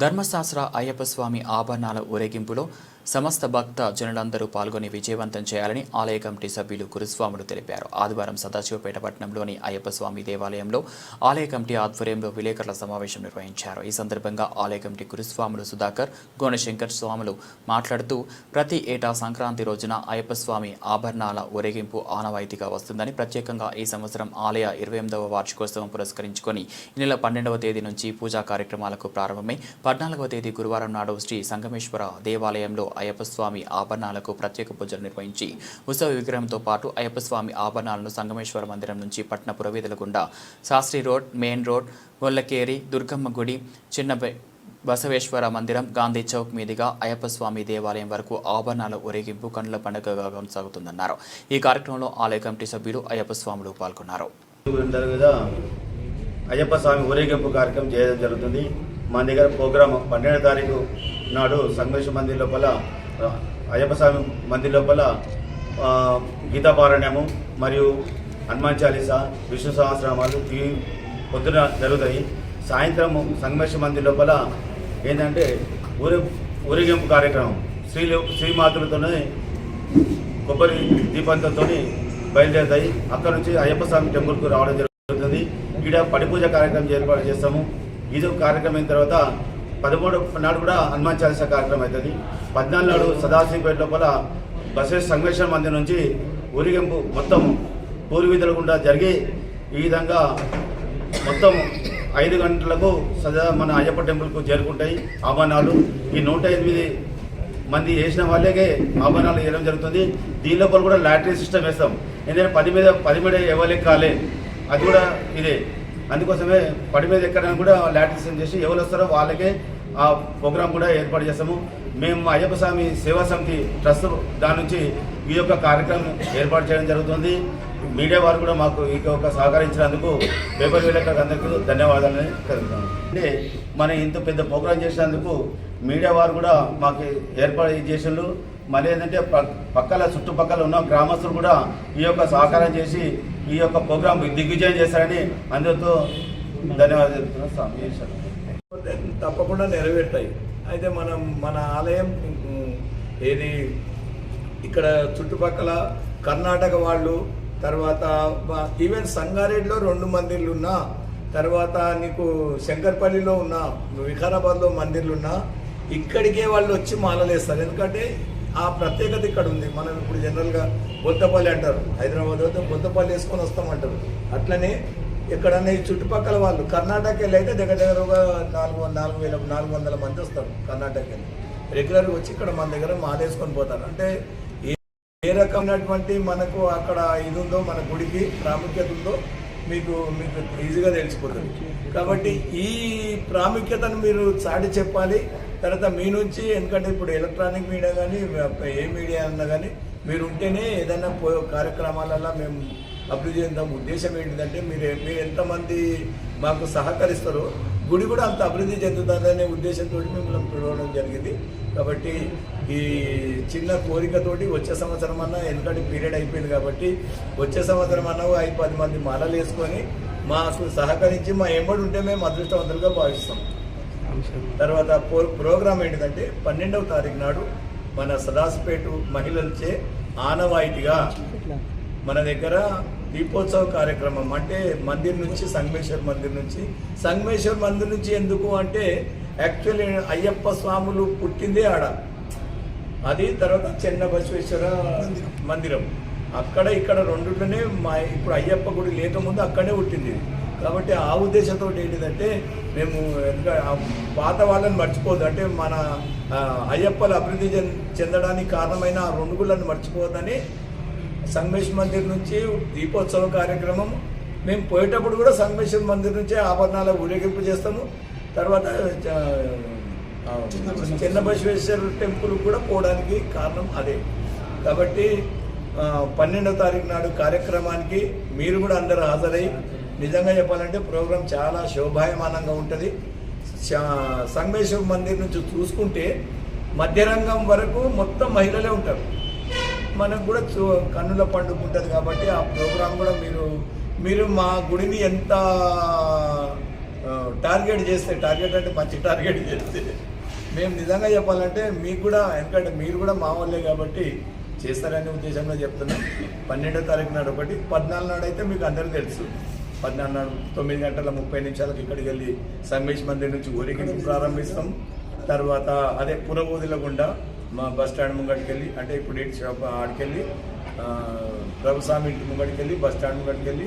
ధర్మశాస్త్ర అయ్యప్ప స్వామి ఆభరణాల ఊరేగింపులో సమస్త భక్త జనులందరూ పాల్గొని విజయవంతం చేయాలని ఆలయ కమిటీ సభ్యులు గురుస్వాములు తెలిపారు. ఆదివారం సదాశివపేట పట్టణంలోని అయ్యప్ప స్వామి దేవాలయంలో ఆలయ కమిటీ ఆధ్వర్యంలో విలేకరుల సమావేశం నిర్వహించారు. ఈ సందర్భంగా ఆలయ కమిటీ గురుస్వాములు సుధాకర్ గోనశంకర్ స్వాములు మాట్లాడుతూ ప్రతి ఏటా సంక్రాంతి రోజున అయ్యప్ప స్వామి ఆభరణాల ఊరేగింపు ఆనవాయితీగా వస్తుందని ప్రత్యేకంగా ఈ సంవత్సరం ఆలయ ఇరవై ఎనిమిదవ వార్షికోత్సవం పురస్కరించుకొని ఈ నెల పన్నెండవ తేదీ నుంచి పూజా కార్యక్రమాలకు ప్రారంభమై పద్నాలుగవ తేదీ గురువారం నాడు శ్రీ సంగమేశ్వర దేవాలయంలో అయ్యప్ప స్వామి ఆభరణాలకు ప్రత్యేక పూజలు నిర్వహించి ఉత్సవ విగ్రహంతో పాటు అయ్యప్ప స్వామి ఆభరణాలను సంగమేశ్వర మందిరం నుంచి పట్టణ పురవీధుల గుండా Shastri road main road Gollakeri Durgamma గుడి చిన్న బసవేశ్వర మందిరం గాంధీ చౌక్ మీదుగా అయ్యప్ప స్వామి దేవాలయం వరకు ఆభరణాల ఊరేగింపు కండ్ల పండుగగా కొనసాగుతుందన్నారు. ఈ కార్యక్రమంలో ఆలయ కమిటీ సభ్యులు అయ్యప్పస్వాములు పాల్గొన్నారు. అయ్యప్ప స్వామి ఊరేగింపు కార్యక్రమం చేయడం జరుగుతుంది. మా దగ్గర ప్రోగ్రామ్ పన్నెండో తారీఖు నాడు సంగమేశ్వర మందిర్ లోపల అయ్యప్ప స్వామి మందిర్ లోపల గీతాపారాయణము మరియు హనుమాన్ చాలీస విష్ణు సహస్రనామాలు ఇవి పొద్దున జరుగుతాయి. సాయంత్రం సంగమేశ్వర మందిర్ లోపల ఏంటంటే ఊరే ఊరేగింపు కార్యక్రమం. స్త్రీలు శ్రీమాతలతోనే కొబ్బరి దీపంతో బయలుదేరుతాయి. అక్కడ నుంచి అయ్యప్ప స్వామి టెంపుల్కు రావడం జరుగుతుంది. ఇక్కడ పడిపూజ కార్యక్రమం ఏర్పాటు చేస్తాము. ఈదో కార్యక్రమం అయిన తర్వాత పదమూడు నాడు కూడా హనుమాన్ చాలీస కార్యక్రమం అవుతుంది. పద్నాలుగు నాడు సదాశివపేట లోపల బసవేశ్వర సంఘర్షణ మందిర్ నుంచి ఊరిగింపు మొత్తం పూర్వీధుల గుండా జరిగి ఈ విధంగా మొత్తం ఐదు గంటలకు సదా మన అయ్యప్ప టెంపుల్కు చేరుకుంటాయి ఆభరణాలు. ఈ నూట ఎనిమిది మంది వేసిన వాళ్ళకే ఆభరణాలు వేయడం జరుగుతుంది. దీని లోపల కూడా లాటరీ సిస్టమ్ వేస్తాం. ఎందుకంటే పది మీద పది మీద ఎవరికి కాలే. అది కూడా ఇదే. అందుకోసమే పడి మీద ఎక్కడానికి కూడా లాటరీ చేసి ఎవరు వస్తారో వాళ్ళకే ఆ ప్రోగ్రాం కూడా ఏర్పాటు చేస్తాము. మేము మా అయ్యప్ప స్వామి సేవా సమితి ట్రస్ట్ దాని నుంచి ఈ యొక్క కార్యక్రమం ఏర్పాటు చేయడం జరుగుతుంది. మీడియా వారు కూడా మాకు ఈ యొక్క సహకరించినందుకు పేపర్ విలేకరులకు అందరికీ ధన్యవాదాలు తెలుపుతాను అంటే మనం ఇంత పెద్ద ప్రోగ్రాం చేసినందుకు మీడియా వారు కూడా మాకు ఏర్పాటు చేసిండ్రు. మళ్ళీ ఏంటంటే పక్కల చుట్టుపక్కల ఉన్న గ్రామస్తులు కూడా ఈ యొక్క సహకారం చేసి ఈ యొక్క ప్రోగ్రాం దిగ్విజయం చేశారని అందరితో ధన్యవాదాలు తెలుపుతున్నాను స్వామి తప్పకుండా నెరవేర్తాయి. అయితే మనం మన ఆలయం ఏది ఇక్కడ చుట్టుపక్కల కర్ణాటక వాళ్ళు తర్వాత ఈవెన్ సంగారెడ్డిలో రెండు మందిర్లు ఉన్నా తర్వాత నీకు శంకర్పల్లిలో ఉన్న వికారాబాద్లో మందిర్లు ఉన్నా ఇక్కడికే వాళ్ళు వచ్చి మాలలేస్తారు. ఎందుకంటే ఆ ప్రత్యేకత ఇక్కడ ఉంది. మనం ఇప్పుడు జనరల్గా బొత్తపల్లి అంటారు. హైదరాబాద్ అయితే బొత్తపల్లి వేసుకొని వస్తామంటారు. అట్లనే ఎక్కడన్నా ఈ చుట్టుపక్కల వాళ్ళు కర్ణాటక వెళ్ళి అయితే దగ్గర దగ్గరగా నాలుగు నాలుగు వేల నాలుగు వందల మంది వస్తారు కర్ణాటక వెళ్ళి రెగ్యులర్గా వచ్చి ఇక్కడ మన దగ్గర మాలేసుకొని పోతారు. అంటే ఏ- ఏ రకమైనటువంటి మనకు అక్కడ ఇది ఉందో మన గుడికి ప్రాముఖ్యత ఉందో మీకు మీకు ఈజీగా తెలిసిపోతుంది. కాబట్టి ఈ ప్రాముఖ్యతను మీరు చాటి చెప్పాలి. తర్వాత మీ నుంచి ఎందుకంటే ఇప్పుడు ఎలక్ట్రానిక్ మీడియా కానీ ఏ మీడియా అన్నా కానీ మీరు ఉంటేనే ఏదైనా పో కార్యక్రమాలలో మేము అభివృద్ధి చెందాం ఉద్దేశం ఏంటిదంటే మీరు మీరు ఎంతమంది మాకు సహకరిస్తారో గుడి కూడా అంత అభివృద్ధి చెందుతుందనే ఉద్దేశంతో మిమ్మల్ని పిలవడం జరిగింది. కాబట్టి ఈ చిన్న కోరికతోటి వచ్చే సంవత్సరం అన్నా ఎందుకంటే పీరియడ్ అయిపోయింది కాబట్టి వచ్చే సంవత్సరం అన్నా ఐదు పది మంది మాలలు వేసుకొని మాకు సహకరించి మా ఎంబడి ఉంటే మేము అదృష్టవంతులుగా భావిస్తాం. తర్వాత ప్రో- ప్రోగ్రామ్ ఏంటిదంటే పన్నెండవ తారీఖు నాడు మన సదాసిపేట మహిళలచే ఆనవాయితీగా మన దగ్గర దీపోత్సవ కార్యక్రమం అంటే మందిర్ నుంచి సంగమేశ్వర్ మందిర్ నుంచి. సంగమేశ్వర్ మందిర్ నుంచి ఎందుకు అంటే యాక్చువల్లీ అయ్యప్ప స్వాములు పుట్టిందే ఆడ. అది తర్వాత చిన్న బసవేశ్వర మందిరం. అక్కడ ఇక్కడ రెండులోనే మా ఇప్పుడు అయ్యప్ప గుడి లేకముందు అక్కడే పుట్టింది. కాబట్టి ఆ ఉద్దేశంతో ఏంటిదంటే మేము ఎందుక- పాత వాళ్ళని మర్చిపోదు. అంటే మన అయ్యప్పలు అభివృద్ధి చెంద చెందడానికి కారణమైన ఆ రెండు గుళ్ళను మర్చిపోవద్దని సంగమేశ్వర మందిర్ నుంచి దీపోత్సవ కార్యక్రమం మేము పోయేటప్పుడు కూడా సంగమేశ్వర మందిర్ నుంచే ఆభరణాల ఊరేగింపు చేస్తాము. తర్వాత చిన్న బసవేశ్వర టెంపుల్ కూడా పోవడానికి కారణం అదే. కాబట్టి పన్నెండో తారీఖు నాడు కార్యక్రమానికి మీరు కూడా అందరూ హాజరై నిజంగా చెప్పాలంటే ప్రోగ్రాం చాలా శోభాయమానంగా ఉంటుంది. సంగమేశ్వర మందిర్ నుంచి చూసుకుంటే మధ్యరంగం వరకు మొత్తం మహిళలే ఉంటారు. మనకు కూడా చూ కన్నుల పండుగ ఉంటుంది కాబట్టి ఆ ప్రోగ్రాం కూడా మీరు మీరు మా గుడిని ఎంత టార్గెట్ చేస్తే టార్గెట్ అంటే మంచి టార్గెట్ చేస్తే మేము నిజంగా చెప్పాలంటే మీకు కూడా ఎందుకంటే మీరు కూడా మా వాళ్ళే కాబట్టి చేస్తారనే ఉద్దేశంలో చెప్తున్నాం. పన్నెండో తారీఖు నాడు ఒకటి పద్నాలుగు నాడు అయితే మీకు అందరూ తెలుసు. పద్నాలుగు తొమ్మిది గంటల ముప్పై నిమిషాలకు ఇక్కడికి వెళ్ళి సంగమేష్ మందిర్ నుంచి ఊరేగింపు ప్రారంభిస్తాం. తర్వాత అదే పురబోధుల గుండా మా బస్ స్టాండ్ ముంగడికి వెళ్ళి అంటే ఇప్పుడు ఇటు షాప్ ఆడికి వెళ్ళి ప్రభుస్వామి ఇంటి ముంగడికి వెళ్ళి బస్ స్టాండ్ ముంగడికి వెళ్ళి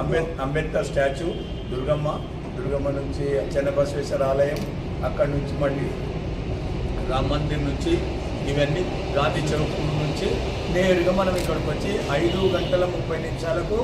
అంబేద్ అంబేద్కర్ స్టాచ్యూ దుర్గమ్మ దుర్గమ్మ నుంచి చెన్నబసవేశ్వర ఆలయం అక్కడి నుంచి మళ్ళీ రామ్ మందిర్ నుంచి ఇవన్నీ గాంధీ చౌక్ నుంచి నేరుగా మనం ఇక్కడికి వచ్చి ఐదు గంటల ముప్పై నిమిషాలకు